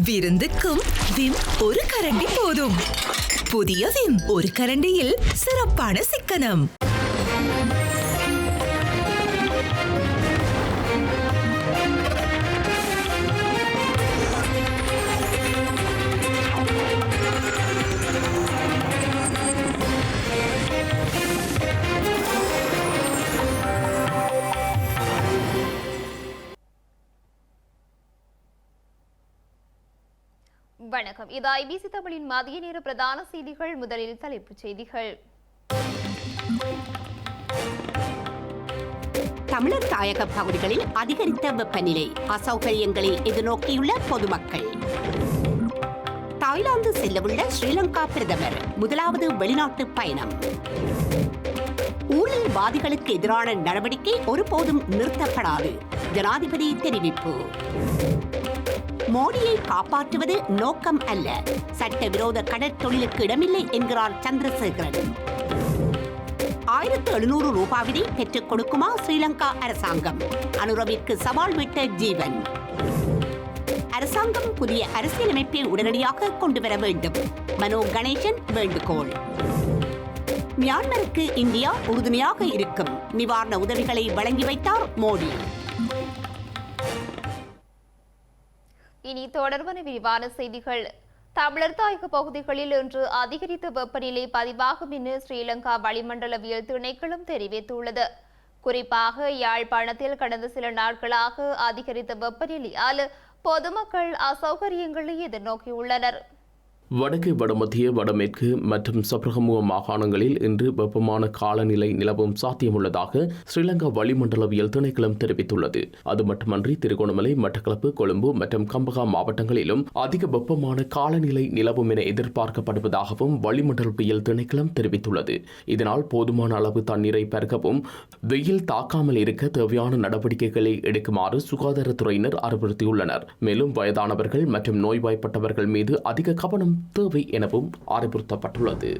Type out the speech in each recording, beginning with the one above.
விருந்துக்கும் Vim ஒரு கரண்டி போதும். புதிய விம் ஒரு கரண்டியில் சிறப்பான சிக்கனம். வணக்கம். இது ஐபிசி தமிழின் மதிய நேர பிரதான செய்திகள். முதலில் தலைப்புச் செய்திகள். தமிழர் தாயக பகுதிகளில் அதிகரித்த வெப்பநிலை. அசௌகரியங்களை எதிர்நோக்கியுள்ள பொதுமக்கள். தாய்லாந்து செல்லவுள்ள ஸ்ரீலங்கா பிரதமர். முதலாவது வெளிநாட்டு பயணம். ஊழல்வாதிகளுக்கு எதிரான நடவடிக்கை ஒருபோதும் நிறுத்தப்படாது. ஜனாதிபதி தெரிவிப்பு. மோடியை காப்பாற்றுவது நோக்கம் அல்ல. சட்டவிரோத கடற்தொழிலுக்கு இடமில்லை என்கிறார் சந்திரசேகரன். ஆயிரத்து எழுநூறு ரூபாவினை பெற்றுக் கொடுக்குமா ஸ்ரீலங்கா அரசாங்கம்? அனுரவிற்கு சவால் விட்ட ஜீவன். அரசாங்கம் புதிய அரசியலமைப்பை உடனடியாக கொண்டு வர வேண்டும். மனோ கணேசன் வேண்டுகோள். மியான்மருக்கு இந்தியா உறுதுணையாக இருக்கும். நிவாரண உதவிகளை வழங்கி வைத்தார் மோடி. இனி தொடர்பான விரிவான செய்திகள். தமிழர் தாயக பகுதிகளில் இன்று அதிகரித்த வெப்பநிலை பதிவாகும் என ஸ்ரீலங்கா வளிமண்டலவியல் திணைக்களம் தெரிவித்துள்ளது. குறிப்பாக யாழ்ப்பாணத்தில் கடந்த சில நாட்களாக அதிகரித்த வெப்பநிலையால் பொதுமக்கள் அசௌகரியங்களை எதிர்நோக்கியுள்ளனர். வடக்கு வடமத்திய வடமேற்கு மற்றும் சப்ரகமுக மாகாணங்களில் இன்று வெப்பமான காலநிலை நிலவும் சாத்தியமுள்ளதாக ஸ்ரீலங்கா வளிமண்டலவியல் திணைக்களம் தெரிவித்துள்ளது. அது மட்டுமன்றி திருகோணமலை மட்டக்களப்பு கொழும்பு மற்றும் கம்பகா மாவட்டங்களிலும் அதிக வெப்பமான காலநிலை நிலவும் என எதிர்பார்க்கப்படுவதாகவும் வளிமண்டலவியல் திணைக்களம் தெரிவித்துள்ளது. இதனால் போதுமான அளவு தண்ணீரை பெருக்கவும் வெயில் தாக்காமல் இருக்க தேவையான நடவடிக்கைகளை எடுக்குமாறு சுகாதாரத்துறையினர் அறிவுறுத்தியுள்ளனர். மேலும் வயதானவர்கள் மற்றும் நோய்வாய்ப்பட்டவர்கள் மீது அதிக கவனம் தேவை எனவும் அறிவுறுத்தப்பட்டுள்ளது.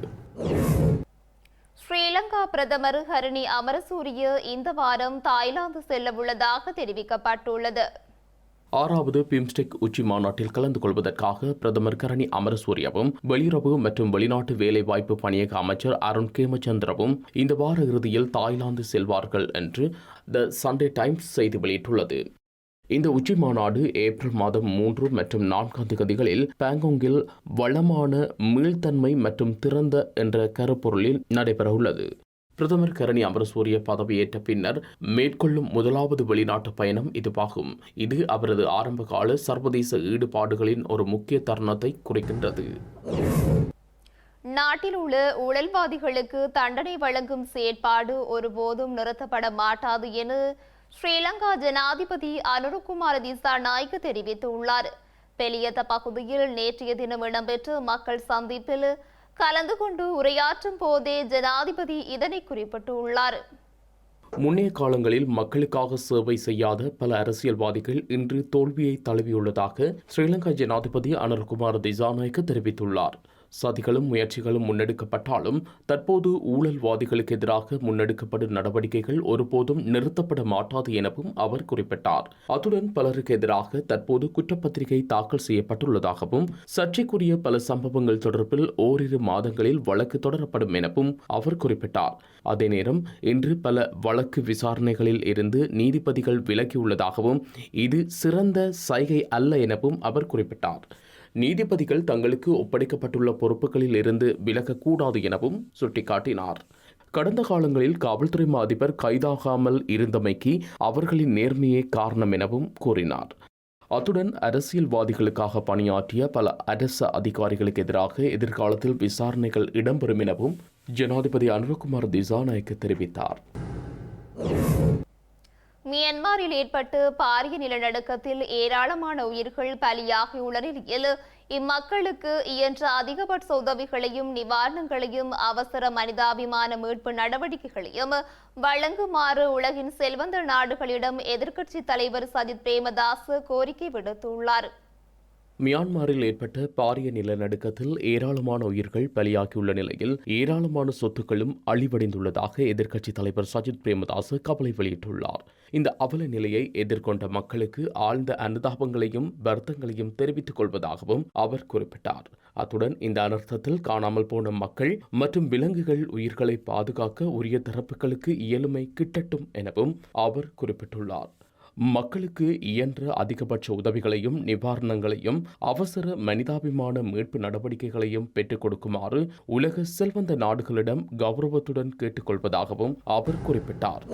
ஸ்ரீலங்கா பிரதமர் ஹரணி அமரசூரிய இந்த வாரம் தாய்லாந்து செல்லவுள்ளதாக தெரிவிக்கப்பட்டுள்ளது. ஆறாவது பிம்ஸ்டெக் உச்சி மாநாட்டில் கலந்து கொள்வதற்காக பிரதமர் கரணி அமரசூரியவும் வெளியுறவு மற்றும் வெளிநாட்டு வேலைவாய்ப்பு பணியக அமைச்சர் அருண் கேமச்சந்திரவும் இந்த வார இறுதியில் தாய்லாந்து செல்வார்கள் என்று த சண்டே டைம்ஸ் செய்தி வெளியிட்டுள்ளது. இந்த உச்சி மாநாடு ஏப்ரல் மாதம் மூன்று மற்றும் நான்காம் தேதிகளில் பாங்கோங்கில் வளமான மீள்தன்மை மற்றும் திறந்த என்ற கருப்பொருளில் நடைபெறவுள்ளது. பிரதமர் கரணி அமரசூரிய பதவியேற்ற பின்னர் மேற்கொள்ளும் முதலாவது வெளிநாட்டு பயணம் இதுவாகும். இது அவரது ஆரம்பகால சர்வதேச ஈடுபாடுகளின் ஒரு முக்கிய தருணத்தை குறிக்கின்றது. நாட்டில் உள்ள ஊழல்வாதிகளுக்கு தண்டனை வழங்கும் செயற்பாடு ஒருபோதும் நிறுத்தப்பட மாட்டாது என ஸ்ரீலங்கா ஜனாதிபதி அனுருகுமார திசாநாயக்க தெரிவித்துள்ளார். பெலியத்த பகுதியில் நேற்றைய தினம் இடம்பெற்ற மக்கள் சந்திப்பில் கலந்து கொண்டு உரையாற்றும் போதே ஜனாதிபதி இதனை குறிப்பிட்டுள்ளார். முன்னைய காலங்களில் மக்களுக்காக சேவை செய்யாத பல அரசியல்வாதிகள் இன்று தோல்வியை தழுவியுள்ளதாக ஸ்ரீலங்கா ஜனாதிபதி அனர்குமார் திசாநாயக்க தெரிவித்துள்ளார். சதிகளும் முயற்சிகளும் முன்னெடுக்கப்பட்டாலும் தற்போது ஊழல்வாதிகளுக்கு எதிராக முன்னெடுக்கப்படும் நடவடிக்கைகள் ஒருபோதும் நிறுத்தப்பட மாட்டாது எனவும் அவர் குறிப்பிட்டார். அத்துடன் பலருக்கு எதிராக தற்போது குற்றப்பத்திரிகை தாக்கல் செய்யப்பட்டுள்ளதாகவும் சர்ச்சைக்குரிய பல சம்பவங்கள் தொடர்பில் ஓரிரு மாதங்களில் வழக்கு தொடரப்படும் எனவும் அவர் குறிப்பிட்டார். அதே நேரம் இன்று பல வழக்கு விசாரணைகளில் இருந்து நீதிபதிகள் விலகியுள்ளதாகவும் இது சிறந்த சைகை அல்ல எனவும் அவர் குறிப்பிட்டார். நீதிபதிகள் தங்களுக்கு ஒப்படைக்கப்பட்டுள்ள பொறுப்புகளில் இருந்து விலகக்கூடாது எனவும் சுட்டிக்காட்டினார். கடந்த காலங்களில் காவல்துறை அதிபர் கைதாகாமல் இருந்தமைக்கு அவர்களின் நேர்மையே காரணம் எனவும் கூறினார். அத்துடன் அரசியல்வாதிகளுக்காக பணியாற்றிய பல அரசு அதிகாரிகளுக்கு எதிராக எதிர்காலத்தில் விசாரணைகள் இடம்பெறும் எனவும் ஜனாதிபதி அனுரகுமார் திசாநாயக்க தெரிவித்தார். மியான்மரில் ஏற்பட்டு பாரிய நிலநடுக்கத்தில் ஏராளமான உயிர்கள் பலியாகியுள்ள நிலையில் இம்மக்களுக்கு இயன்ற அதிகபட்ச உதவிகளையும் நிவாரணங்களையும் அவசர மனிதாபிமான மீட்பு நடவடிக்கைகளையும் வழங்குமாறு உலகின் செல்வந்த நாடுகளிடம் எதிர்க்கட்சித் தலைவர் சஜித் பிரேமதாஸ் கோரிக்கை விடுத்துள்ளார். மியான்மரில் ஏற்பட்ட பாரிய நிலநடுக்கத்தில் ஏராளமான உயிர்கள் பலியாகியுள்ள நிலையில் ஏராளமான சொத்துக்களும் அழிவடைந்துள்ளதாக எதிர்க்கட்சித் தலைவர் சஜித் பிரேமதாஸ் கவலை வெளியிட்டுள்ளார். இந்த அவல நிலையை எதிர்கொண்ட மக்களுக்கு ஆழ்ந்த அனுதாபங்களையும் வருத்தங்களையும் தெரிவித்துக் கொள்வதாகவும் அவர் குறிப்பிட்டார். அத்துடன் இந்த அனர்த்தத்தில் காணாமல் போன மக்கள் மற்றும் விலங்குகள் உயிர்களை பாதுகாக்க உரிய தரப்புகளுக்கு இயலுமை கிட்டட்டும் எனவும் அவர் குறிப்பிட்டுள்ளார். மக்களுக்கு இயன்ற அதிகபட்ச உதவிகளையும் நிவாரணங்களையும் அவசர மனிதாபிமான மீட்பு நடவடிக்கைகளையும் பெற்றுக் கொடுக்குமாறு உலக செல்வந்த நாடுகளிடம் கௌரவத்துடன் கேட்டுக்கொள்வதாகவும் அவர் குறிப்பிட்டார்.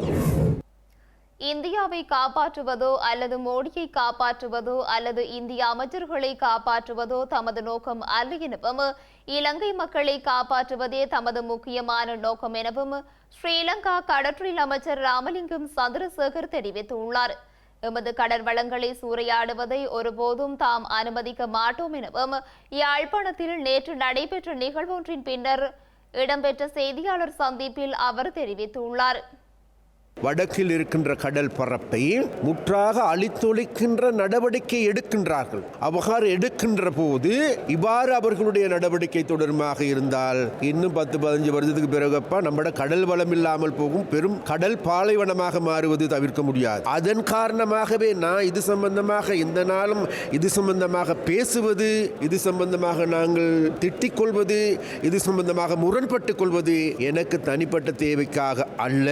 இந்தியாவை காப்பாற்றுவதோ அல்லது மோடியை காப்பாற்றுவதோ அல்லது இந்திய அமைச்சர்களை காப்பாற்றுவதோ தமது நோக்கம் அல்ல எனவும் இலங்கை மக்களை காப்பாற்றுவதே தமது முக்கியமான நோக்கம் எனவும் ஸ்ரீலங்கா கடற்றொழில் அமைச்சர் ராமலிங்கம் சந்திரசேகர் தெரிவித்துள்ளார். எமது கடல் வளங்களை சூறையாடுவதை ஒருபோதும் தாம் அனுமதிக்க மாட்டோம் எனவும் யாழ்ப்பாணத்தில் நேற்று நடைபெற்ற நிகழ்வொன்றின் பின்னர் இடம்பெற்ற செய்தியாளர் சந்திப்பில் அவர் தெரிவித்துள்ளார். வடக்கில் இருக்கின்ற கடல் பரப்பை முற்றாக அழித்தொழிக்கின்ற நடவடிக்கை எடுக்கின்றார்கள். அவ்வாறு எடுக்கின்ற போது இவ்வாறு அவர்களுடைய நடவடிக்கை தொடருமாக இருந்தால் இன்னும் பத்து பதினஞ்சு வருஷத்துக்கு பிறகுப்பா நம்மட கடல் வளம் இல்லாமல் போகும். பெரும் கடல் பாலைவனமாக மாறுவது தவிர்க்க முடியாது. அதன் காரணமாகவே நான் இது சம்பந்தமாக இந்த நாளும் இது சம்பந்தமாக பேசுவது இது சம்பந்தமாக நாங்கள் திட்டிக் கொள்வது இது சம்பந்தமாக முரண்பட்டுக் கொள்வது எனக்கு தனிப்பட்ட தேவைக்காக அல்ல.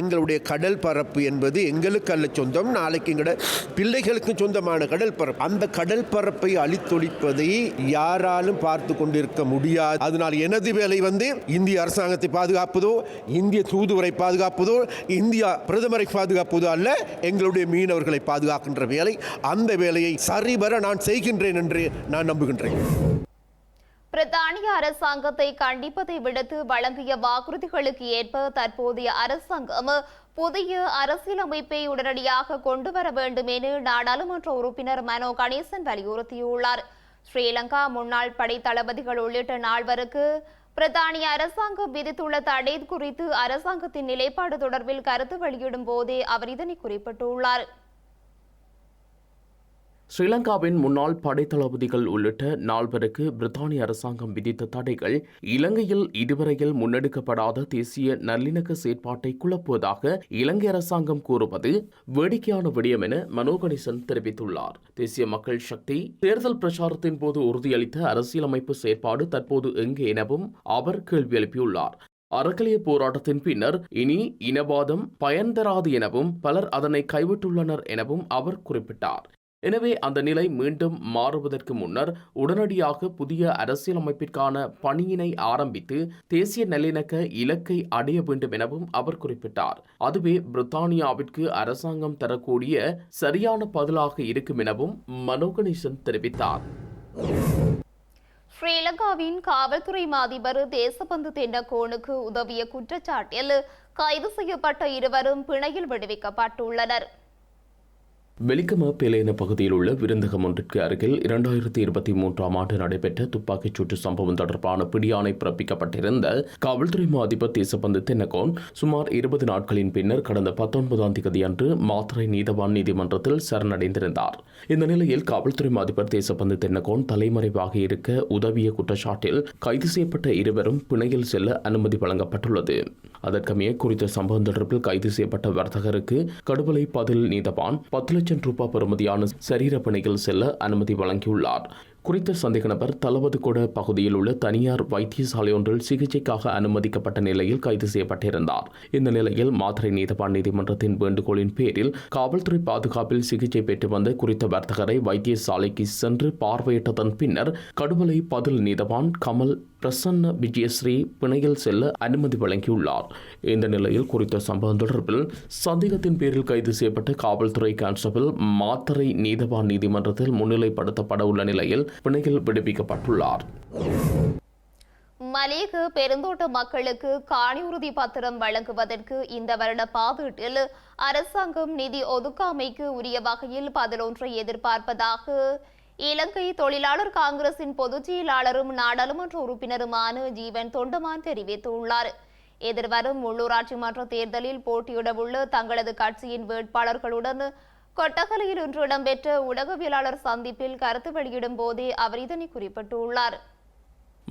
எங்களுடைய கடல் பரப்பு என்பது எங்களுக்கு அல்ல சொந்தம். நாளைக்கு எங்களோட பிள்ளைகளுக்கு சொந்தமான கடல் பரப்பு. அந்த கடல் பரப்பை அழித்தொழிப்பதை யாராலும் பார்த்து கொண்டிருக்க முடியாது. அதனால் எனது வேலை வந்து இந்திய அரசாங்கத்தை பாதுகாப்பதோ இந்திய தூதுவரை பாதுகாப்பதோ இந்தியா பிரதமரை பாதுகாப்பதோ அல்ல எங்களுடைய மீனவர்களை பாதுகாக்கின்ற வேலை. அந்த வேலையை சரிவர நான் செய்கின்றேன் என்று நான் நம்புகின்றேன். பிரித்தானிய அரசாங்கத்தை கண்டிப்பதை விடுத்து வழங்கிய வாக்குறுதிகளுக்கு ஏற்ப தற்போதைய அரசாங்கம் புதிய அரசியலமைப்பை உடனடியாக கொண்டு வர வேண்டும் என நாடாளுமன்ற உறுப்பினர் மனோ கணேசன் வலியுறுத்தியுள்ளார். ஸ்ரீலங்கா முன்னாள் படை தளபதிகள் உள்ளிட்ட நால்வருக்கு பிரதானிய அரசாங்கம் விதித்துள்ள தடை குறித்து அரசாங்கத்தின் நிலைப்பாடு தொடர்பில் கருத்து வெளியிடும் போதே அவர் இதனை குறிப்பிட்டுள்ளார். ஸ்ரீலங்காவின் முன்னாள் படைத்தளபதிகள் உள்ளிட்ட நால்வருக்கு பிரித்தானிய அரசாங்கம் விதித்த தடைகள் இலங்கையில் இதுவரையில் முன்னெடுக்கப்படாத தேசிய நல்லிணக்க செயற்பாட்டை குழப்புவதாக இலங்கை அரசாங்கம் கூறுவது வேடிக்கையான விடயம் என மனோகணேசன் தெரிவித்துள்ளார். தேசிய மக்கள் சக்தி தேர்தல் பிரச்சாரத்தின் போது உறுதியளித்த அரசியலமைப்பு செயற்பாடு தற்போது எங்கே எனவும் அவர் கேள்வி எழுப்பியுள்ளார். அறக்கலைய போராட்டத்தின் பின்னர் இனி இனவாதம் பயன் தராது எனவும் பலர் அதனை கைவிட்டுள்ளனர் எனவும் அவர் குறிப்பிட்டார். எனவே அந்த நிலை மீண்டும் மாறுவதற்கு முன்னர் உடனடியாக புதிய அரசியலமைப்பிற்கான பணியினை ஆரம்பித்து தேசிய நல்லிணக்க இலக்கை அடைய வேண்டும் எனவும் அவர் குறிப்பிட்டார். அதுவே பிரித்தானியாவிற்கு அரசாங்கம் தரக்கூடிய சரியான பதிலாக இருக்கும் எனவும் மனோகணேசன் தெரிவித்தார். ஸ்ரீலங்காவின் காவல்துறை மாதிபர் தேசபந்து தென்னகோனுக்கு உதவிய குற்றச்சாட்டில் கைது செய்யப்பட்ட இருவரும் பிணையில் விடுவிக்கப்பட்டுள்ளனர். வெலிகம பேலேன பகுதியில் உள்ள விருந்தகம் ஒன்றிற்கு அருகில் இரண்டாயிரத்தி இருபத்தி மூன்றாம் ஆண்டு நடைபெற்ற துப்பாக்கிச் சூட்டு சம்பவம் தொடர்பான பிடியாணை பிறப்பிக்கப்பட்டிருந்த காவல்துறை அதிபர் தேசபந்து தென்னகோன் சுமார் இருபது நாட்களின் பின்னர் கடந்த பத்தொன்பதாம் தேதி அன்று மாத்திரை நீதவான் நீதிமன்றத்தில் சரணடைந்திருந்தார். இந்த நிலையில் காவல்துறை அதிபர் தேசபந்து தென்னகோன் தலைமறைவாக இருக்க உதவிய குற்றச்சாட்டில் கைது செய்யப்பட்ட இருவரும் பிணையில் செல்ல அனுமதி வழங்கப்பட்டுள்ளது. அதற்கமைய குறித்த சம்பவம் தொடர்பில் கைது செய்யப்பட்ட வர்த்தகருக்கு கடுவலை பதில் நீதவான் பத்து லட்சம் ரூபாய் பெறுமதியான சரீர பணிகள் செல்ல அனுமதி வழங்கியுள்ளார். குறித்த சந்தேக நபர் தலவதுகொட பகுதியில் உள்ள தனியார் வைத்தியசாலை ஒன்றில் சிகிச்சைக்காக அனுமதிக்கப்பட்ட நிலையில் கைது செய்யப்பட்டிருந்தார். இந்த நிலையில் மாத்திரை நீதவான் நீதிமன்றத்தின் வேண்டுகோளின் பேரில் காவல்துறை பாதுகாப்பில் சிகிச்சை பெற்று வந்த குறித்த வர்த்தகரை வைத்தியசாலைக்கு சென்று பார்வையிட்டதன் பின்னர் கடுவலை பதில் நீதவான் கமல் பிரசன்ன விஜயஸ்ரீ பிணையில் செல்ல அனுமதி வழங்கியுள்ளார். இந்த நிலையில் குறித்த சம்பவம் தொடர்பில் சந்தேகத்தின் பேரில் கைது செய்யப்பட்ட காவல்துறை கான்ஸ்டபிள் மாத்தரை நீதவான் நீதிமன்றத்தில் முன்னிலைப்படுத்தப்பட உள்ள நிலையில் பிணையில் விடுவிக்கப்பட்டுள்ளார். மலேக பெருந்தோட்ட மக்களுக்கு காணி உறுதி பத்திரம் வழங்குவதற்கு இந்த வருட பாதீட்டில் அரசாங்கம் நிதி ஒதுக்காமைக்கு உரிய வகையில் பதிலொன்றை எதிர்பார்ப்பதாக இலங்கை தொழிலாளர் காங்கிரசின் பொதுச் செயலாளரும் நாடாளுமன்ற உறுப்பினருமான ஜீவன் தொண்டமான் தெரிவித்துள்ளார். எதிர்வரும் உள்ளூராட்சி மன்ற தேர்தலில் போட்டியிடவுள்ள தங்களது கட்சியின் வேட்பாளர்களுடன் கொட்டகலையில் இன்று இடம்பெற்ற ஊடகவியலாளர் சந்திப்பில் கருத்து வெளியிடும் போதே அவர் இதனை குறிப்பிட்டுள்ளார்.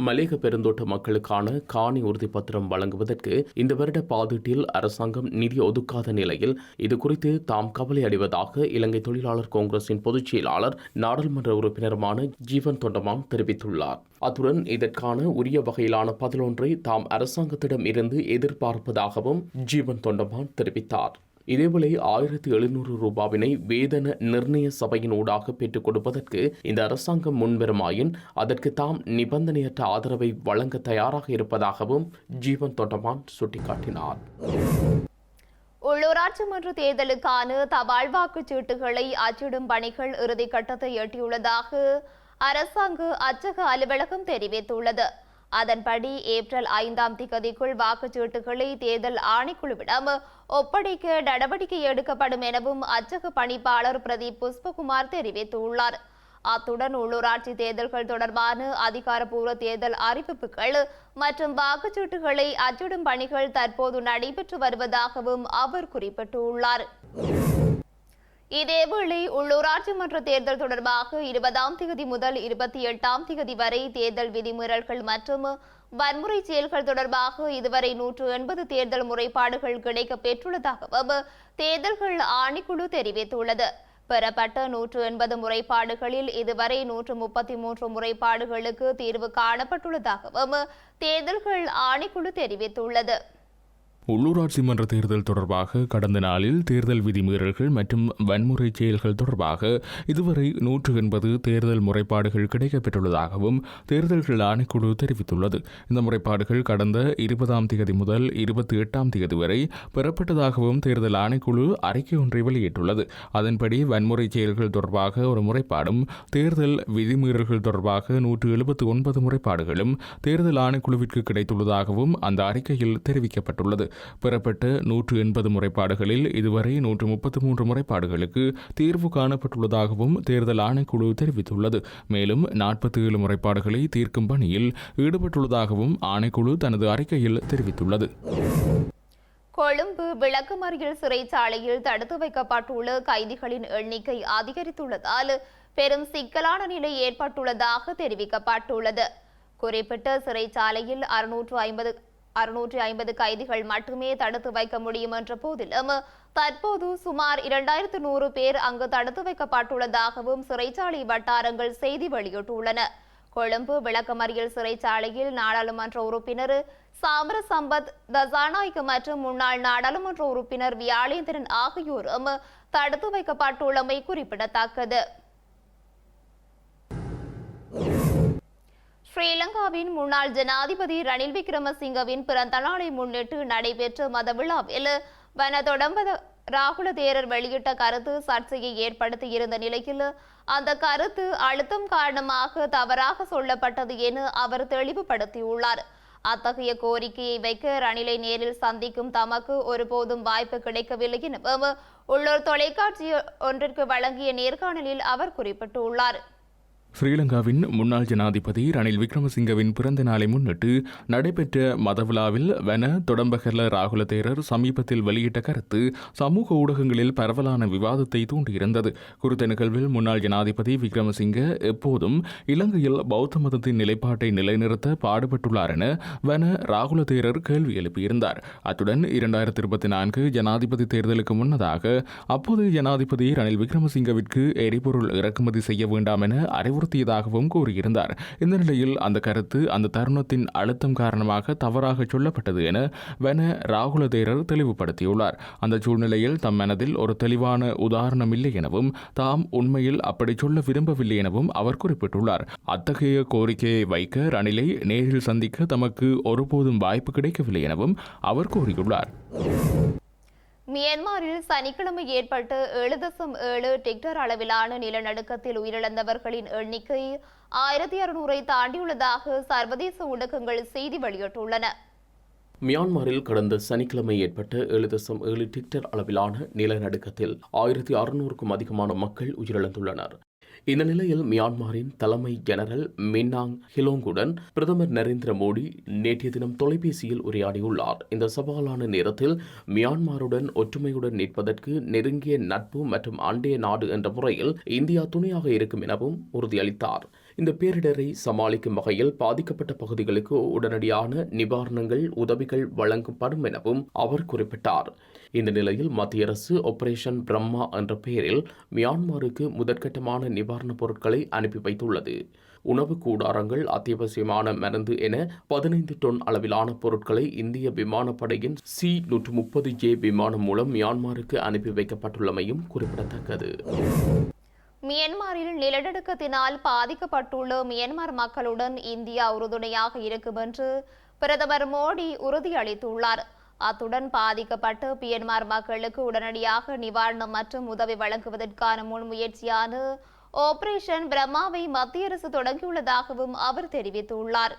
மலேக பெருந்தோட்ட மக்களுக்கான காணி உறுதிப்பத்திரம் வழங்குவதற்கு இந்த வருட பாதீட்டில் அரசாங்கம் நிதி ஒதுக்காத நிலையில் இதுகுறித்து தாம் கவலை அடைவதாக இலங்கை தொழிலாளர் காங்கிரசின் பொதுச் செயலாளர் நாடாளுமன்ற உறுப்பினருமான ஜீவன் தொண்டமான் தெரிவித்துள்ளார். அத்துடன் இதற்கான உரிய வகையிலான பதிலொன்றை தாம் அரசாங்கத்திடம் இருந்து எதிர்பார்ப்பதாகவும் ஜீவன் தொண்டமான் தெரிவித்தார். இதேவேளை ஆயிரத்தி எழுநூறு ரூபாவினை வேதன நிர்ணய சபையின் ஊடாக பெற்றுக் கொடுப்பதற்கு இந்த அரசாங்கம் முன்வருமாயின் அதற்கு தாம் நிபந்தனையற்ற ஆதரவை வழங்க தயாராக இருப்பதாகவும் ஜீவன் தொட்டமான் சுட்டிக்காட்டினார். உள்ளூராட்சி மன்ற தேர்தலுக்கான தபால் வாக்குச்சீட்டுகளை அச்சிடும் பணிகள் இறுதிக்கட்டத்தை எட்டியுள்ளதாக அரசாங்க அச்சக அலுவலகம் தெரிவித்துள்ளது. அதன்படி ஏப்ரல் ஐந்தாம் திகதிக்குள் வாக்குச்சீட்டுகளை தேர்தல் ஆணைக்குழுவிடம் ஒப்படைக்க நடவடிக்கை எடுக்கப்படும் எனவும் அச்சக பணிப்பாளர் பிரதீப் புஷ்பகுமார் தெரிவித்துள்ளார். அத்துடன் உள்ளூராட்சி தேர்தல்கள் தொடர்பான அதிகாரப்பூர்வ தேர்தல் அறிவிப்புகள் மற்றும் வாக்குச்சீட்டுகளை அச்சிடும் பணிகள் தற்போது நடைபெற்று வருவதாகவும் அவர் குறிப்பிட்டுள்ளார். இதேவேளை உள்ளூராட்சி மன்ற தேர்தல் தொடர்பாக இருபதாம் தேதி முதல் இருபத்தி எட்டாம் தேதி வரை தேர்தல் விதிமீறல்கள் மற்றும் வன்முறை செயல்கள் தொடர்பாக இதுவரை நூற்று எண்பது தேர்தல் முறைப்பாடுகள் கிடைக்க பெற்றுள்ளதாகவும் தேர்தல்கள் ஆணைக்குழு தெரிவித்துள்ளது. பெறப்பட்ட நூற்று எண்பது முறைப்பாடுகளில் இதுவரை நூற்று முப்பத்தி மூன்று முறைப்பாடுகளுக்கு தீர்வு காணப்பட்டுள்ளதாகவும் தேர்தல்கள் ஆணைக்குழு தெரிவித்துள்ளது. உள்ளூராட்சி மன்ற தேர்தல் தொடர்பாக கடந்த நாளில் தேர்தல் விதிமீறல்கள் மற்றும் வன்முறை செயல்கள் தொடர்பாக இதுவரை நூற்று எண்பது தேர்தல் முறைப்பாடுகள் கிடைக்கப்பெற்றுள்ளதாகவும் தேர்தல்கள் ஆணைக்குழு தெரிவித்துள்ளது. இந்த முறைப்பாடுகள் கடந்த இருபதாம் தேதி முதல் இருபத்தி எட்டாம் தேதி வரை பெறப்பட்டதாகவும் தேர்தல் ஆணைக்குழு அறிக்கை ஒன்றை வெளியிட்டுள்ளது. அதன்படி வன்முறை செயல்கள் தொடர்பாக ஒரு முறைப்பாடும் தேர்தல் விதிமீறல்கள் தொடர்பாக நூற்று எழுபத்தி ஒன்பது முறைப்பாடுகளும் தேர்தல் ஆணைக்குழுவிற்கு கிடைத்துள்ளதாகவும் அந்த அறிக்கையில் தெரிவிக்கப்பட்டுள்ளது. பெறப்பட்ட நூற்று எண்பது முறைப்பாடுகளில் இதுவரை நூற்று முப்பத்தி மூன்று முறைப்பாடுகளுக்கு தீர்வு காணப்பட்டுள்ளதாகவும் தேர்தல் ஆணைக்குழு தெரிவித்துள்ளது. மேலும் நாற்பத்தி ஏழு முறைப்பாடுகளை தீர்க்கும் பணியில் ஈடுபட்டுள்ளதாகவும் ஆணைக்குழு தனது அறிக்கையில் தெரிவித்துள்ளது. கொழும்பு விளக்குமறியல் சிறைச்சாலையில் தடுத்து வைக்கப்பட்டுள்ள கைதிகளின் எண்ணிக்கை அதிகரித்துள்ளதால் பெரும் சிக்கலான நிலை ஏற்பட்டுள்ளதாக தெரிவிக்கப்பட்டுள்ளது. குறிப்பிட்ட சிறைச்சாலையில் அறுநூற்று ஐம்பது அறுநூற்றி ஐம்பது கைதிகள் மட்டுமே தடுத்து வைக்க முடியும் என்ற போதிலும் தற்போது சுமார் இரண்டாயிரத்து நூறு பேர் அங்கு தடுத்து வைக்கப்பட்டுள்ளதாகவும் சிறைச்சாலை வட்டாரங்கள் செய்தி வெளியிட்டுள்ளன. கொழும்பு விளக்கமறியல் சிறைச்சாலையில் நாடாளுமன்ற உறுப்பினர் சாமர சம்பத் தசாநாயக்க மற்றும் முன்னாள் நாடாளுமன்ற உறுப்பினர் வியாழேந்திரன் ஆகியோரும் தடுத்து வைக்கப்பட்டுள்ளமை குறிப்பிடத்தக்கது. ஸ்ரீலங்காவின் முன்னாள் ஜனாதிபதி ரணில் விக்ரமசிங்கவின் பிறந்த நாளை முன்னிட்டு நடைபெற்ற மத விழாவில் வனதொடம்பத ராகுல தேரர் வெளியிட்ட கருத்து சர்ச்சையை ஏற்படுத்தி இருந்த நிலையில் அந்த கருத்து அழுத்தம் காரணமாக தவறாக சொல்லப்பட்டது என அவர் தெளிவுபடுத்தியுள்ளார். அத்தகைய கோரிக்கையை வைக்க ரணிலை நேரில் சந்திக்கும் தமக்கு ஒருபோதும் வாய்ப்பு கிடைக்கவில்லை எனவும் உள்ளூர் தொலைக்காட்சி ஒன்றிற்கு வழங்கிய நேர்காணலில் அவர் குறிப்பிட்டுள்ளார். ஸ்ரீலங்காவின் முன்னாள் ஜனாதிபதி ரணில் விக்ரமசிங்கவின் பிறந்த நாளை முன்னிட்டு நடைபெற்ற மதவிழாவில் வன தொடம்பகர்ல ராகுல தேரர் சமீபத்தில் வெளியிட்ட கருத்து சமூக ஊடகங்களில் பரவலான விவாதத்தை தூண்டியிருந்தது. குறித்த நிகழ்வில் முன்னாள் ஜனாதிபதி விக்ரமசிங்க எப்போதும் இலங்கையில் பௌத்த மதத்தின் நிலைப்பாட்டை நிலைநிறுத்த பாடுபட்டுள்ளார் என வன ராகுல தேரர் கேள்வி எழுப்பியிருந்தார். அத்துடன் இரண்டாயிரத்தி இருபத்தி நான்கு ஜனாதிபதி தேர்தலுக்கு முன்னதாக அப்போதைய ஜனாதிபதி ரணில் விக்ரமசிங்கவிற்கு எரிபொருள் இறக்குமதி செய்ய வேண்டாம் என வற்புறுத்தியதாகவும் கூறியிருந்தார். இந்த நிலையில் அந்த கருத்து அந்த தருணத்தின் அழுத்தம் காரணமாக தவறாக சொல்லப்பட்டது என வென ராகுல தேரர் தெளிவுபடுத்தியுள்ளார். அந்த சூழ்நிலையில் தம் மனதில் ஒரு தெளிவான உதாரணம் இல்லை எனவும் தாம் உண்மையில் அப்படி சொல்ல விரும்பவில்லை எனவும் அவர் குறிப்பிட்டுள்ளார். அத்தகைய கோரிக்கையை வைக்க ரணிலை நேரில் சந்திக்க தமக்கு ஒருபோதும் வாய்ப்பு கிடைக்கவில்லை எனவும் அவர் கூறியுள்ளார். மியான்மரில் சனிக்கிழமை ஏற்பட்ட ஏழு தசம் ஏழு டிக்டர் அளவிலான நிலநடுக்கத்தில் உயிரிழந்தவர்களின் எண்ணிக்கை ஆயிரத்தி அறுநூறை தாண்டியுள்ளதாக சர்வதேச ஊடகங்கள் செய்தி வெளியிட்டுள்ளன. மியான்மரில் கடந்த சனிக்கிழமை ஏற்பட்ட ஏழு தசம் ஏழு டிக்டர் அளவிலான நிலநடுக்கத்தில் ஆயிரத்தி அறுநூறுக்கும் அதிகமான மக்கள் உயிரிழந்துள்ளனர். இந்த நிலையில் மியான்மரின் தலைமை ஜெனரல் மின்னாங் ஹிலோங்குடன் பிரதமர் நரேந்திர மோடி நேற்றைய தினம் தொலைபேசியில் உரையாடியுள்ளார். இந்த சவாலான நேரத்தில் மியான்மருடன் ஒற்றுமையுடன் நிற்பதற்கு நெருங்கிய நட்பு மற்றும் அண்டைய நாடு என்ற முறையில் இந்தியா துணையாக இருக்கும் எனவும் உறுதியளித்தார். இந்த பேரிடரை சமாளிக்கும் வகையில் பாதிக்கப்பட்ட பகுதிகளுக்கு உடனடியான நிவாரணங்கள் உதவிகள் வழங்கப்படும் எனவும் அவர் குறிப்பிட்டார். இந்த நிலையில் மத்திய அரசு ஆபரேஷன் பிரம்மா என்ற பெயரில் மியான்மருக்கு முதற்கட்டமான நிவாரணப் பொருட்களை அனுப்பி வைத்துள்ளது. உணவு கூடாரங்கள் அத்தியாவசியமான மருந்து என பதினைந்து டொன் அளவிலான பொருட்களை இந்திய விமானப்படையின் சி நூற்று முப்பது ஜே விமானம் மூலம் மியான்மருக்கு அனுப்பி வைக்கப்பட்டுள்ளமையும் குறிப்பிடத்தக்கது. மியன்மாரில் நிலநடுக்கத்தினால் பாதிக்கப்பட்டுள்ள மியன்மார் மக்களுடன் இந்தியா உறுதுணையாக இருக்கும் என்று பிரதமர் மோடி உறுதியளித்துள்ளார். அத்துடன் பாதிக்கப்பட்ட மியன்மார் மக்களுக்கு உடனடியாக நிவாரணம் மற்றும் உதவி வழங்குவதற்கான முன்முயற்சியான ஆபரேஷன் பிரம்மாவை மத்திய அரசு தொடங்கியுள்ளதாகவும் அவர் தெரிவித்துள்ளார்.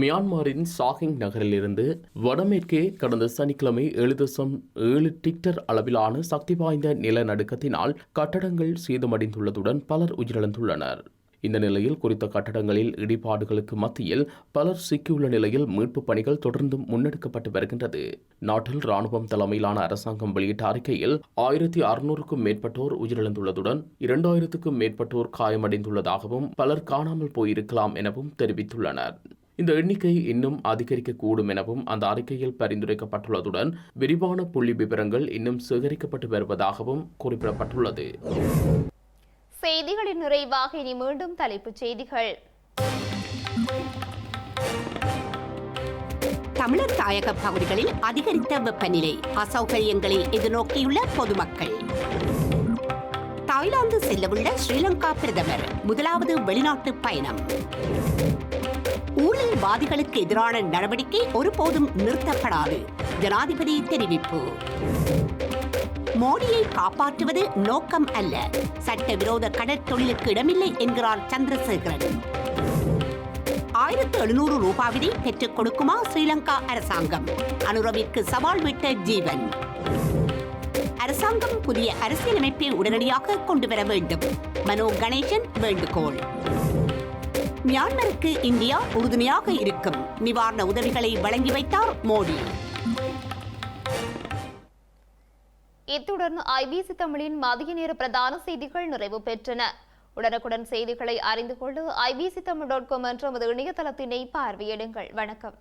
மியான்மரின் சாகிங் நகரிலிருந்து வடமேற்கே கடந்த சனிக்கிழமை ஏழு தசம் ஏழு டிக்டர் அளவிலான சக்தி வாய்ந்த நிலநடுக்கத்தினால் கட்டடங்கள் சேதமடைந்துள்ளதுடன் பலர் உயிரிழந்துள்ளனர். இந்த நிலையில் குறித்த கட்டடங்களில் இடிபாடுகளுக்கு மத்தியில் பலர் சிக்கியுள்ள நிலையில் மீட்புப் பணிகள் தொடர்ந்தும் முன்னெடுக்கப்பட்டு வருகின்றது. நாட்டில் ராணுவம் தலைமையிலான அரசாங்கம் வெளியிட்ட அறிக்கையில் ஆயிரத்தி அறுநூறுக்கும் மேற்பட்டோர் உயிரிழந்துள்ளதுடன் இரண்டாயிரத்துக்கும் மேற்பட்டோர் காயமடைந்துள்ளதாகவும் பலர் காணாமல் போயிருக்கலாம் எனவும் தெரிவித்துள்ளனர். இந்த எண்ணிக்கை இன்னும் அதிகரிக்கக்கூடும் எனவும் அந்த அறிக்கையில் பரிந்துரைக்கப்பட்டுள்ளதுடன் விரிவான புள்ளி விவரங்கள் இன்னும் சேகரிக்கப்பட்டு வருவதாகவும் குறிப்பிடப்பட்டுள்ளது. செய்திகளின் நிறைவாக இனி மீண்டும் தலைப்புச் செய்திகள். தமிழர் தாயக பகுதிகளில் அதிகரித்த வெப்பநிலை. அசௌகரியங்களை எதிர்நோக்கியுள்ள பொதுமக்கள். தாய்லாந்து செல்லவுள்ள ஸ்ரீலங்கா பிரதமர் முதலாவது வெளிநாட்டு பயணம். ஊழல்வாதிகளுக்கு எதிரான நடவடிக்கை ஒருபோதும் நிறுத்தப்படாது. ஜனாதிபதி தெரிவிப்பு. மோடியை காப்பாற்றுவது நோக்கம் அல்ல. சட்டவிரோத கடற்தொழிலுக்கு இடமில்லை என்கிறார் சந்திரசேகரன். ஆயிரத்து எழுநூறு ரூபாவினை பெற்றுக் கொடுக்குமா ஸ்ரீலங்கா அரசாங்கம்? அனுரவிற்கு சவால் விட்ட ஜீவன். அரசாங்கம் புதிய அரசியலமைப்பை உடனடியாக கொண்டு வர வேண்டும். மனோ கணேசன் வேண்டுகோள். மியான்மருக்கு இந்தியா உறுதுணையாக இருக்கும். நிவாரண உதவிகளை வழங்கி வைத்தார் மோடி. இத்துடன் ஐபிசி தமிழின் மதிய நேர பிரதான செய்திகள் நிறைவு பெற்றன. உடனுக்குடன் செய்திகளை அறிந்து கொள்ள ஐபிசி தமிழ் டாட் காம் என்ற நமது இணையதளத்தினை பார்வையிடுங்கள். வணக்கம்.